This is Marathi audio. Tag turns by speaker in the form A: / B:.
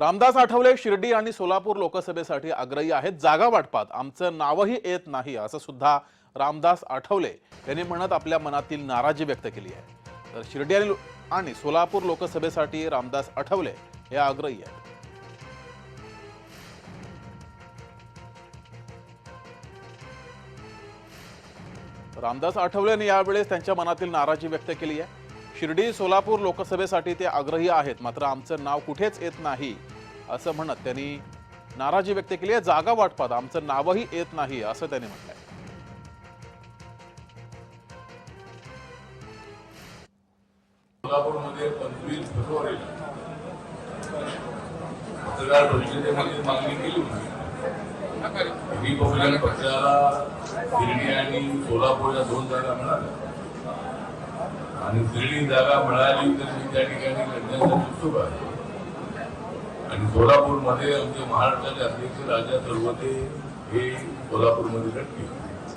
A: रामदास आठवले शिर्डी आणि सोलापूर लोकसभेसाठी आग्रही आहेत. जागा वाटपात. आमचं नावही येत नाही असं सुद्धा रामदास आठवले यांनी म्हणत आपल्या मनातील नाराजी व्यक्त केली आहे. तर शिर्डी आणि आणि सोलापूर लोकसभेसाठी रामदास आठवले हे आग्रही आहेत. रामदास आठवले यांनी यावेळेस त्यांच्या मनातील नाराजी व्यक्त केली आहे. शिर्डी सोलापूर लोकसभेसाठी ते आग्रही आहेत. मात्र आमचं नाव कुठेच येत नाही असं म्हणत त्यांनी नाराजी व्यक्त केली आहे. जागा वाटपात आमचं नावही येत नाही असं त्यांनी म्हटलंय.
B: सोलापूरमध्ये पंचवीस फेब्रुवारीला पत्रकार परिषदेमध्ये मागणी केली होती. रिपब्लिकन पक्षाला शिर्डी आणि सोलापूर या दोन जागा मिळाल्या. आणि शिर्डी जागा मिळाली तर मी त्या ठिकाणी लढण्याचा उत्सुक आहे. आणि सोलापूरमध्ये आमचे महाराष्ट्राचे अध्यक्ष राजा सर्वते हे सोलापूरमध्ये लढतील